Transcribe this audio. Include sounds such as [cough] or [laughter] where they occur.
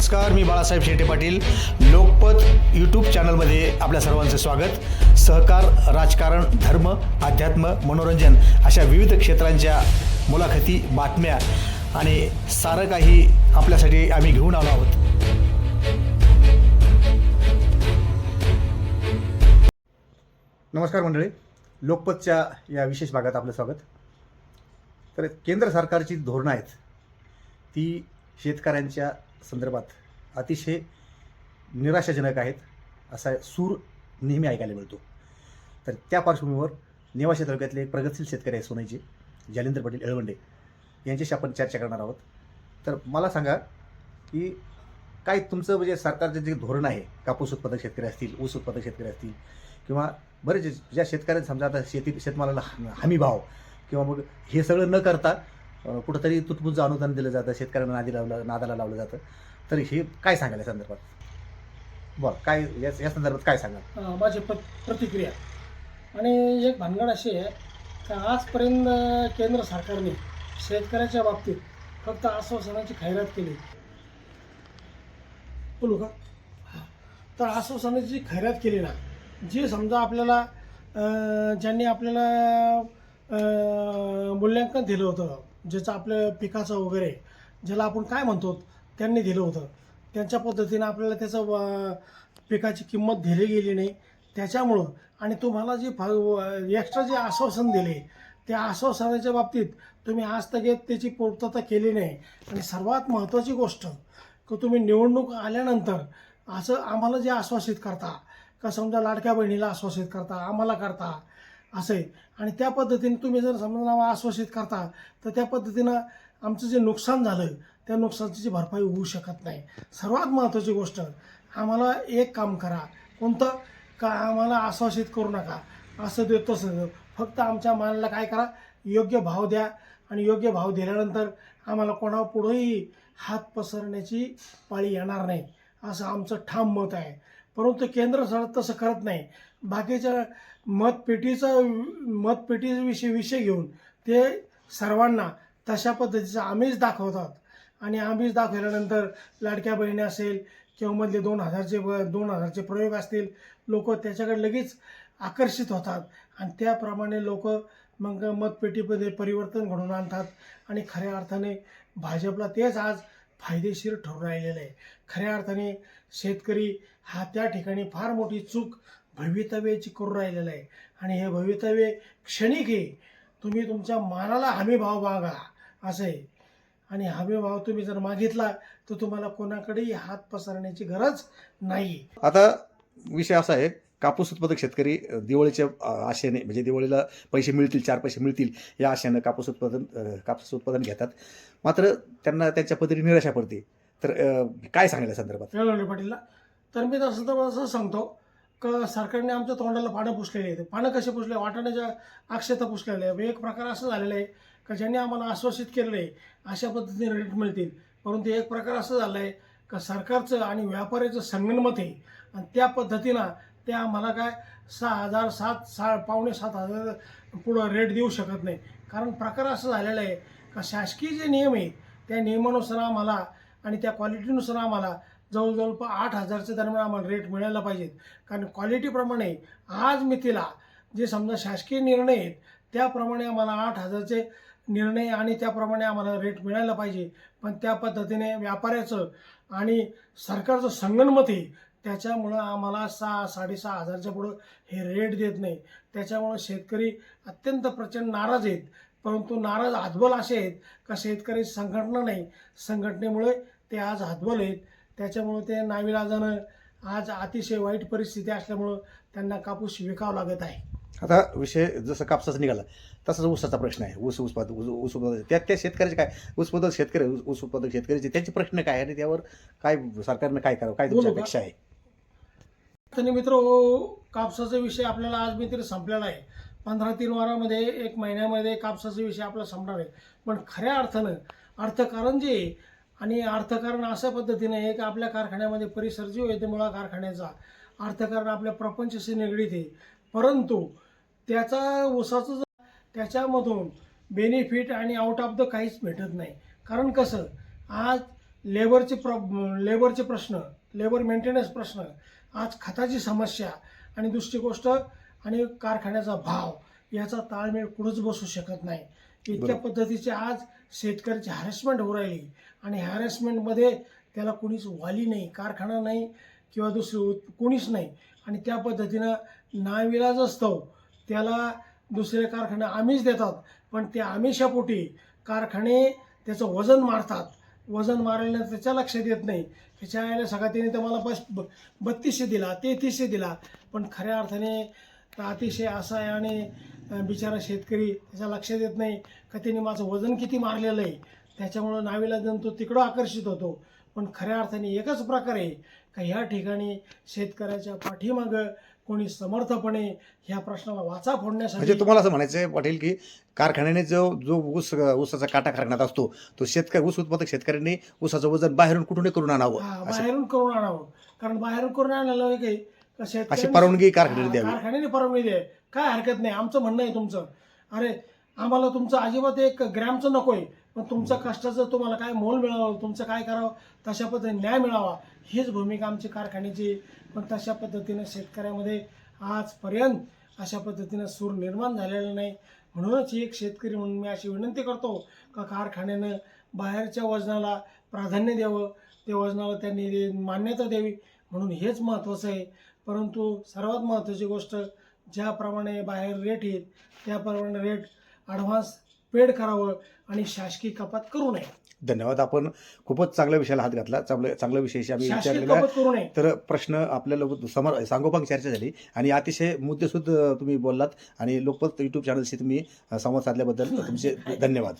नमस्कार मी बाळासाहेब शेटे पाटील. लोकपत यूट्यूब चॅनलमध्ये आपल्या सर्वांचं स्वागत. सहकार राजकारण धर्म अध्यात्म मनोरंजन अशा विविध क्षेत्रांच्या मुलाखती बातम्या आणि सारं काही आपल्यासाठी आम्ही घेऊन आलो आहोत. नमस्कार मंडळी. लोकपतच्या या विशेष भागात आपलं स्वागत. तर केंद्र सरकारची धोरणं आहेत. ती शेतकऱ्यांच्या संदर्भात अतिशय निराशाजनक आहेत असा सूर नेहमी ऐकायला मिळतो. तर त्या पार्श्वभूमीवर नेवाशा तालुक्यातले एक प्रगतशील शेतकरी आहे सोनाईचे जालिंदर पाटील एळवंडे यांच्याशी आपण चर्चा करणार आहोत. तर मला सांगा की काय तुमचं म्हणजे सरकारचं जे धोरण आहे कापूस उत्पादक शेतकरी असतील ऊस उत्पादक शेतकरी असतील किंवा बरेच ज्या शेतकऱ्यांनी समजा आता शेती शेतमालाला ह- हमी भाव किंवा मग हे सगळं न करता कुठंतरी तुटपुंजं अनुदान दिलं जातं शेतकऱ्यांना नादी लावलं नादाला लावलं जातं. तर हे काय सांगाल या संदर्भात? बरं काय या या संदर्भात काय सांगाल? माझी प्र प्रतिक्रिया. आणि एक भानगड अशी आहे का आजपर्यंत केंद्र सरकारने शेतकऱ्याच्या बाबतीत फक्त आश्वासनाची खैरात केली. बोलू का? तर आश्वासनाची खैरात केली ना. जे समजा आपल्याला ज्यांनी आपल्याला मूल्यांकन दिलं होतं ज्याचं आपल्या पिकाचं वगैरे ज्याला आपण काय म्हणतो त्यांनी दिलं होतं. त्यांच्या पद्धतीनं आपल्याला त्याचं पिकाची किंमत दिली गेली नाही. त्याच्यामुळं आणि तुम्हाला जे एक्स्ट्रा जे आश्वासन दिले त्या आश्वासनाच्या बाबतीत तुम्ही आज तगेत त्याची पूर्तता केली नाही. आणि सर्वात महत्त्वाची गोष्ट की तुम्ही निवडणूक आल्यानंतर असं आम्हाला जे आश्वासित करता का समजा लाडक्या बहिणीला आश्वासित करता आम्हाला करता असं आहे. आणि त्या पद्धतीने तुम्ही जर समजा आम्हाला आश्वासित करता तर त्या पद्धतीनं आमचं जे नुकसान झालं त्या नुकसानाची भरपाई होऊ शकत नाही. सर्वात महत्त्वाची गोष्ट आम्हाला एक काम करा. कोणतं? का आम्हाला आश्वासित करू नका. असं देतो तसं फक्त आमच्या मालाला काय करा योग्य भाव द्या. आणि योग्य भाव दिल्यानंतर आम्हाला कोणा पुढेही हात पसरण्याची पाळी येणार नाही. असं आमचं ठाम मत आहे. परंतु केंद्र सरकार तसं करत नाही. बाकीच्या मतपेटीचा मतपेटीविषयी विषय विषय घेऊन ते सर्वांना तशा पद्धतीचं आमिष दाखवतात. आणि आमिष दाखवल्यानंतर लाडक्या बहिणी असेल किंवा मधले दोन हजारचे दोन हजारचे प्रयोग असतील लोक त्याच्याकडे लगेच आकर्षित होतात. आणि त्याप्रमाणे लोक मग मतपेटीमध्ये परिवर्तन घडवून आणतात. आणि खऱ्या अर्थाने भाजपला तेच आज फायदेशीर ठरून राहिलेलं आहे. खऱ्या अर्थाने शेतकरी हा त्या ठिकाणी फार मोठी चूक भवितव्याची करून राहिलेला आहे. आणि हे भवितव्य क्षणिक आहे. तुम्ही तुमच्या मालाला हमी भाव मागा असं आहे. आणि हमी भाव तुम्ही जर मागितला तर तुम्हाला कोणाकडेही हात पसरण्याची गरज नाही. आता विषय असा आहे कापूस उत्पादक शेतकरी दिवाळीच्या आशेने म्हणजे दिवाळीला पैसे मिळतील चार पैसे मिळतील या आशेनं कापूस उत्पादन कापूस उत्पादन घेतात. मात्र त्यांना त्यांच्या पद्धतीने निराशा पडते. तर काय सांगाल या संदर्भात? पाटीलला तर मी तसं तर असं सांगतो का सरकारने आमच्या तोंडाला पानं पुसलेली आहेत. पानं कसे पुसले? वाटाण्याच्या अक्षता पुसलेल्या आहे एक प्रकार असं झालेला आहे का ज्यांनी आम्हाला आश्वासित केलेलं आहे अशा पद्धतीने रेट मिळतील. परंतु एक प्रकार असं झालं आहे का सरकारचं आणि व्यापाऱ्याचं संगणमत आहे. आणि त्या पद्धतीनं ते आम्हाला काय सहा हजार सात सहा पावणे सात हजार पुढं रेट देऊ शकत नाही. कारण प्रकार असं झालेला आहे का शासकीय जे नियम आहेत त्या नियमानुसार आम्हाला आणि त्या क्वालिटीनुसार आम्हाला जवळजवळ आठ हजारच्या दरम्यान आम्हाला रेट मिळायला पाहिजेत. कारण क्वालिटीप्रमाणे आज मितीला जे समजा शासकीय निर्णय आहेत त्याप्रमाणे आम्हाला आठ हजारचे निर्णय आणि त्याप्रमाणे आम्हाला रेट मिळायला पाहिजे. पण त्या पद्धतीने व्यापाऱ्याचं आणि सरकारचं संगणमत आहे त्याच्यामुळं आम्हाला सहा साडेसहा हजारच्या पुढं हे रेट देत नाही. त्याच्यामुळं शेतकरी अत्यंत प्रचंड नाराज आहेत. परंतु नाराज हातबल असे आहेत का शेतकरी संघटना नाही. संघटनेमुळे ते आज हातबल आहेत. त्याच्यामुळं ते नाविलाजानं आज अतिशय वाईट परिस्थिती असल्यामुळं त्यांना कापूस विकावा लागत आहे. आता विषय जसं कापसाचा निघाला तसाच ऊसाचा प्रश्न आहे. ऊस उत्पादक ऊस उत्पादक त्या त्या शेतकऱ्याचे काय? ऊस उत्पादक शेतकरी ऊस उत्पादक शेतकऱ्याचे त्यांचे प्रश्न काय आणि त्यावर काय सरकारनं काय करावं? काय का? अपेक्षा आहे? तर मित्र कापसाचा विषय आपल्याला आज मी तरी संपलेला आहे. पंधरा तीन वारामध्ये एक महिन्यामध्ये कापसाचा विषय आपला संपणार आहे. पण खऱ्या अर्थानं अर्थकारण जे आणि अर्थकारण अशा पद्धतीने आहे की आपल्या कारखान्यामध्ये परिसर जो आहे ते मुळा कारखान्याचा अर्थकारण आपल्या प्रपंचाशी निगडीत आहे. परंतु त्याचा ऊसाचं जर- त्याच्यामधून बेनिफिट आणि आउट ऑफ द काहीच भेटत नाही. कारण कसं आज लेबरचे प्र लेबरचे प्रश्न लेबर मेंटेनन्स प्रश्न आज खताची समस्या आणि दुसरी गोष्ट आणि कारखान्याचा भाव याचा ताळमेळ कुठंच बसू शकत नाही. इतक्या. पद्धतीचे आज शेतकऱ्याची हॅरेसमेंट होऊ राहिली. आणि हॅरेसमेंटमध्ये त्याला कोणीच वाली नाही कारखाना नाही किंवा दुसरी कोणीच नाही. आणि त्या पद्धतीनं नाविलाज असतो. त्याला दुसरे कारखाने आमिष देतात. पण त्या आमिषापोटी कारखाने त्याचं वजन मारतात. वजन मारायला त्याच्या लक्षात येत नाही. त्याच्या आईला सगळा त्याने तर मला बस ब- बत्तीसशे दिला तेहतीसशे दिला. पण खऱ्या अर्थाने अतिशय असा आहे आणि बिचारा शेतकरी त्याच्या लक्षात येत नाही. का त्यांनी माझं वजन किती मारलेलं आहे? त्याच्यामुळं नावीला तो तिकडं आकर्षित होतो. पण खऱ्या अर्थाने एकच प्रकार आहे का ह्या ठिकाणी शेतकऱ्याच्या पाठीमागं कोणी समर्थपणे ह्या प्रश्नाला वाचा म्हणजे फोडण्यासाठी तुम्हाला असं म्हणायचं पाटील की कारखान्याने जो जो ऊस ऊसाचा काटा कारखान्यात असतो तो शेतकरी ऊस उत्पादक शेतकऱ्यांनी ऊसाचं वजन बाहेरून कुठूनही करून आणावं. बाहेरून करून आणावं. कारण बाहेरून करून आणायला काही? अशी परवानगी कारखान्याने द्यावी. कारखान्याने परवानगी दे काय हरकत नाही. आमचं म्हणणं आहे तुमचं. अरे आम्हाला तुमचं अजिबात एक ग्रॅमचं नकोय पण तुमचं कष्टाचं तुम्हाला काय मोल मिळावं तुमचं काय करावं तशा पद्धतीने न्याय मिळावा हीच भूमिका आमची कारखान्याची पण तशा पद्धतीनं शेतकऱ्यामध्ये आजपर्यंत अशा पद्धतीनं सूर निर्माण झालेला नाही. म्हणूनच एक शेतकरी म्हणून मी अशी विनंती करतो का कारखान्यानं बाहेरच्या वजनाला प्राधान्य द्यावं त्या वजनाला त्यांनी मान्यता द्यावी म्हणून हेच महत्त्वाचं आहे. परंतु सर्वात महत्त्वाची गोष्ट ज्याप्रमाणे बाहेर रेट येत त्याप्रमाणे रेट ॲडव्हान्स पेड करावं आणि शासकीय कपात करू नये. धन्यवाद. आपण खूपच चांगल्या विषयाला हात घातला. चांगल्या चांगल्या विषयाशी आम्ही शासकीय विचारलेला आहे. कपात करू नये. तर प्रश्न आपल्याला समोर सांगोपांग चर्चा झाली. आणि अतिशय मुद्देसूद तुम्ही बोललात. आणि लोकपत युट्यूब चॅनलशी तुम्ही संवाद साधल्याबद्दल तुमचे [laughs] धन्यवाद.